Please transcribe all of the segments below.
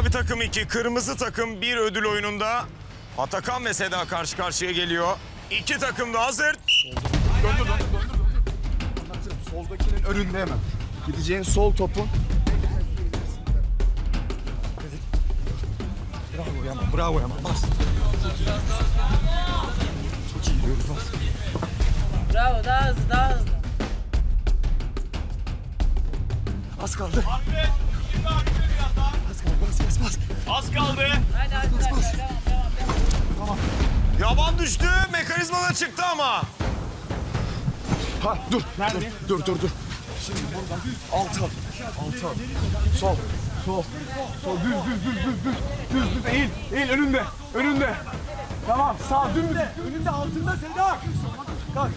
Mavi takım 2, kırmızı takım 1 ödül oyununda Atakan ve Seda karşı karşıya geliyor. İki takım da hazır. Soldakinin önünde hemen. Gideceğin sol topun. Bravo Yaman, bravo Yaman. Bas. Çok iyi gidiyoruz, bas. Bravo daha hızlı daha hızlı. Az kaldı. Az kaldı, bas bas bas. Az kaldı. Hadi hadi hadi. Devam devam. Yaban düştü. Mekanizmadan çıktı ama. Ha dur. Nerede? Dur dur dur. Şimdi buradan altı al. Altı al. Sol. Sol. Sol düz düz düz düz düz. Düz düz eğil. Eğil önünde. Önünde. Tamam sağ dümdüz. Önünde altında Seda. Kalk.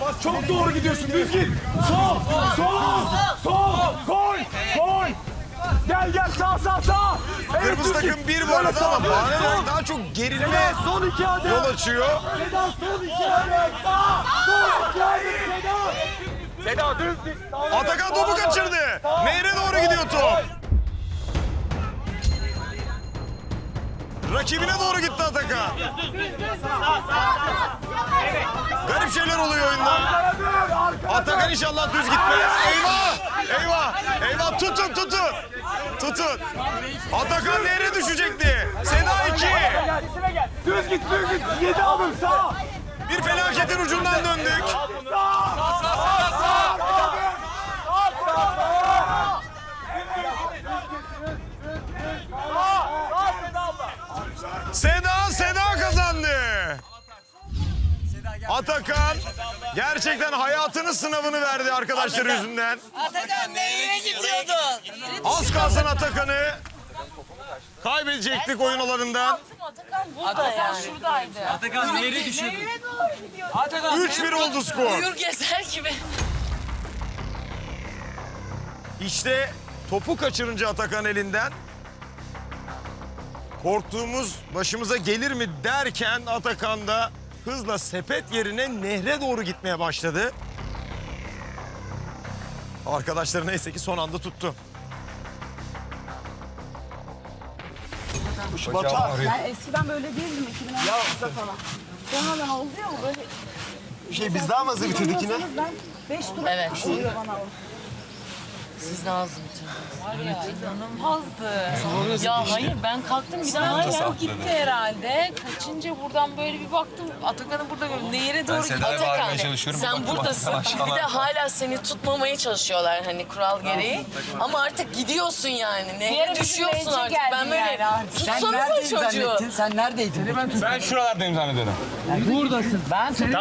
Bas. Çok doğru gidiyorsun. Düz git. Sol. Sol. Sol. Koy. Koy. Gel gel sağ sağ sağ. Evet, Kırmızı takım 1 bu arada ama sağ, bahane olarak daha çok gerilme Seda son iki adım. yol açıyor. Seda son iki adım. Sağ. Sol iki adım Seda. Seda düz git. Sağ. Atakan topu kaçırdı. Nehre doğru gidiyor top. Rakibine doğru gitti Atakan. Garip şeyler oluyor oyunda. Dön, Atakan inşallah düz gitmez. Eyvah! Eyvah! Eyvah! Tutun tutun! Tutun! Atakan nehre düşecekti. Seda 2. Düz git, düz git. Yedi adım sağ. Bir felaketin ucundan döndük. Seda, Atakan gerçekten hayatının sınavını verdi arkadaşları yüzünden. Atakan neyine gidiyordun? Az kalsın Atakan'ı kaybedecektik oyun alanından. Atakan burada yani. şuradaydı. Atakan yere düşürdü. Neyine doğru gidiyordu? Atakan 3-1 oldu skor. Uyur gezer gibi. İşte topu kaçırınca Atakan elinden korktuğumuz başımıza gelir mi derken Atakan da hızla sepet yerine nehre doğru gitmeye başladı. Arkadaşları neyse ki son anda tuttu. Batuhan. Ben eskiden böyle değildim 2016'da falan. Sonradan oldu ya bu böyle. Şey biz daha mı hızlı bitirdik yine? Ben 5 tur Evet. oluyor bana o. Siz de az Var ya inanılmazdı. Ya hayır ben kalktım bir daha o gitti herhalde. Kaçınca buradan böyle bir baktım Atakan'ı burada gördüm. Nehire doğru gitti. Seda'ya bağırmaya çalışıyorum. Sen Baktım buradasın. Atakan Bir de hala seni tutmamaya çalışıyorlar hani kural gereği. Ama artık gidiyorsun yani. Nehre düşüyorsun artık. Ben böyle tutsanıza çocuğu. Sen neredeydin? Ben şuralardayım zannediyorum. Buradasın. Ben seni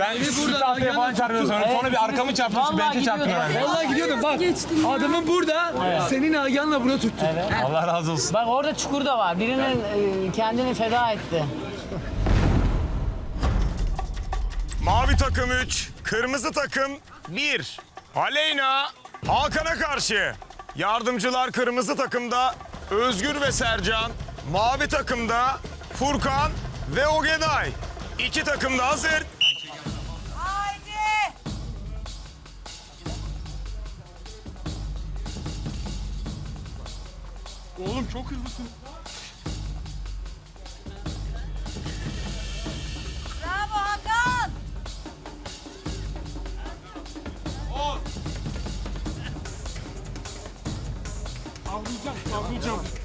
Ben şu tahtaya falan çarpıyordum sonra. Sonra bir arkamı çarpmıştım. Bence çarptım herhalde. Vallahi gidiyordum bak. Adamın burada. Senin ayağınla buna tuttu. Allah razı olsun. Bak orada çukur da var. Birinin e, kendini feda etti. Mavi takım 3, kırmızı takım 1. Aleyna Hakan'a karşı. Yardımcılar kırmızı takımda Özgür ve Sercan. Mavi takımda Furkan ve Ogeday. İki takım da hazır. Oğlum çok hızlısın. Bravo Hakan. Avlayacağım, avlayacağım.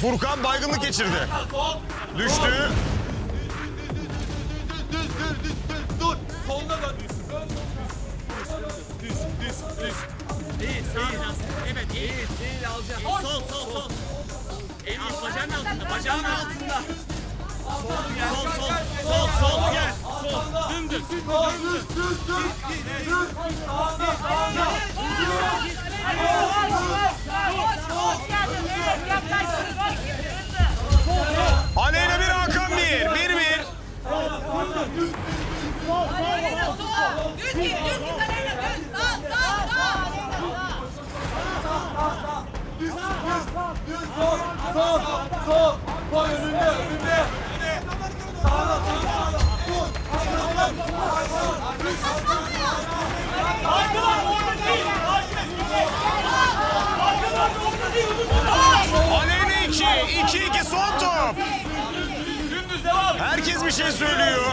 Furkan baygınlık geçirdi. Düştü. Aleyna bir Sağ, sağ, sağ. Aleyna 2, 2-2 son top. Herkes bir şey söylüyor.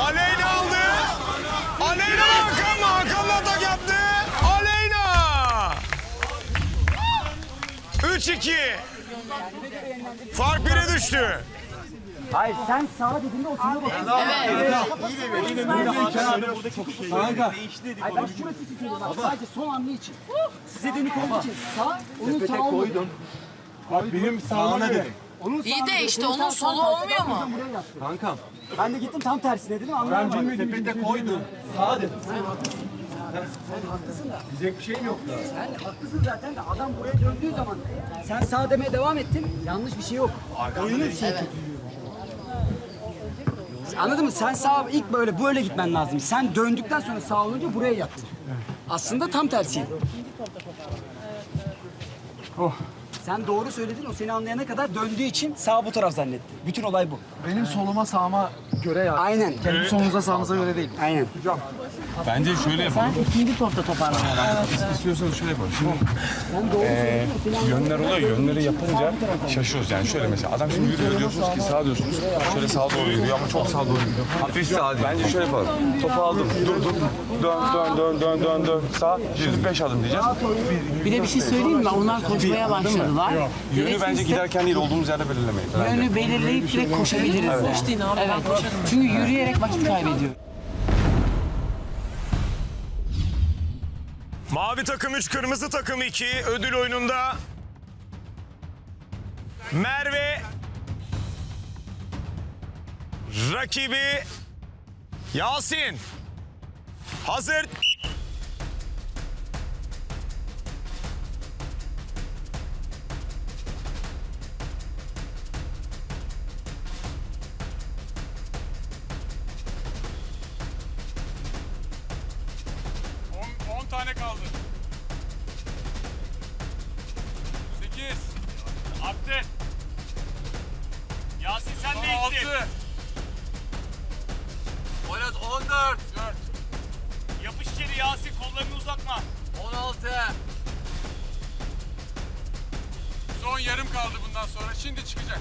Aleyna aldı. Aleyna Hakan Hakan'la atak yaptı. Aleyna. 3-2. Fark 1'e düştü. Hayır sen sağa dediğinde o sana bakıyor. Kanka. Hayır ben şurası için söylüyorum. Bak, sadece son hamle için. Size dönük olduğu için sağ, onun sağ olmadı. Bak benim sağıma dedim. Onun İyi de işte onun solu olmuyor mu? Kankam. Ben de gittim tam tersine dedim Ben bilmedim. Sepete koydum. Sağ dedim. Diyecek bir şeyim yok da. Sen haklısın zaten de adam buraya döndüğü zaman sen sağ demeye devam ettin. Yanlış bir şey yok. Oyunun şey Anladın mı? Sen sağ ilk böyle böyle gitmen lazım. Sen döndükten sonra sağ olunca buraya yattın. Aslında tam tersiydi. Sen doğru söyledin. O seni anlayana kadar döndüğü için sağ bu taraf zannetti. Bütün olay bu. Benim soluma sağıma göre ya. Aynen. Kendi solunuza sağınıza göre değil. Aynen. Bence şöyle yapalım. İkinci topta toparlamaya başladın. İstiyorsanız şöyle yapalım. Şimdi Sen anlayana yönler oluyor. Yönleri yapınca şaşıyoruz yani. Şöyle mesela adam şimdi yürüyor diyorsunuz ki sağa diyorsunuz. Şöyle sağa doğru yürüyor ama çok sağa doğru yürüyor. Hafif sağa. Bence şöyle yapalım. Topu aldım. Dur dur. Dön dön dön dön dön dön. Sağ. Şimdi beş adım diyeceğiz. Bir de bir şey söyleyeyim mi? Onlar koşmaya başladılar. Yönü bence giderken değil olduğumuz yerde belirlemeyin. Yönü belirleyip direkt koşabiliriz. Koş değil abi. Evet. Çünkü yürüyerek vakit kaybediyor. Mavi takım 3, kırmızı takım 2. Ödül oyununda Merve rakibi Yasin. Hazır. 6 Poyraz 14 4 Yapış içeri Yasin kollarını uzatma. 16 Son yarım kaldı bundan sonra. Şimdi çıkacak.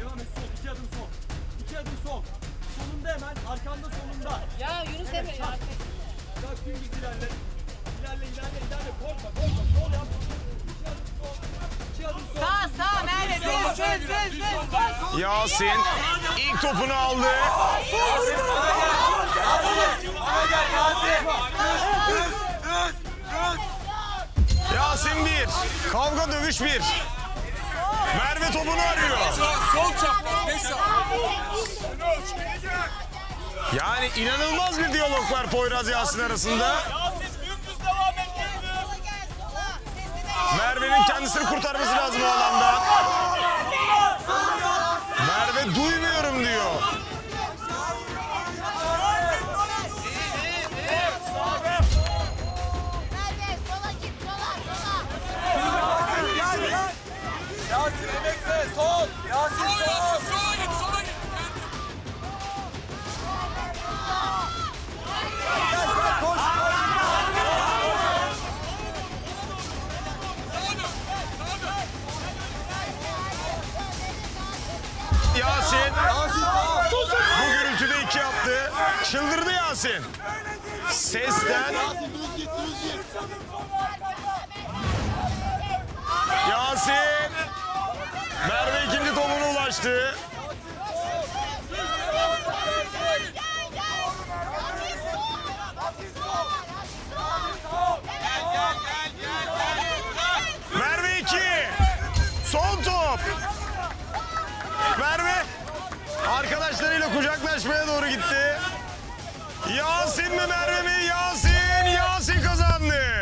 Devam et sol. İki adım sol. İki adım sol. Solunda hemen. Arkanda solunda. Ya Yunus Emre ya. Bak dümdüz ilerle. İlerle ilerle. Korkma korkma. Sol yap. Sağ sağ Merve düz düz düz düz. Yasin ilk topunu aldı. Yasin bir. Kavga dövüş bir. Merve topunu arıyor. Sol çapraz. Yani inanılmaz bir diyalog var Poyraz Yasin arasında. Merve'nin kendisini kurtarması lazım o alanda. Merve duymuyorum Yasin. Sesten. Yasin. Merve ikinci topuna ulaştı. Merve iki. Son top. Merve arkadaşlarıyla kucaklaşmaya doğru gitti. Yasin mi Merve mi? Yasin, Yasin kazandı.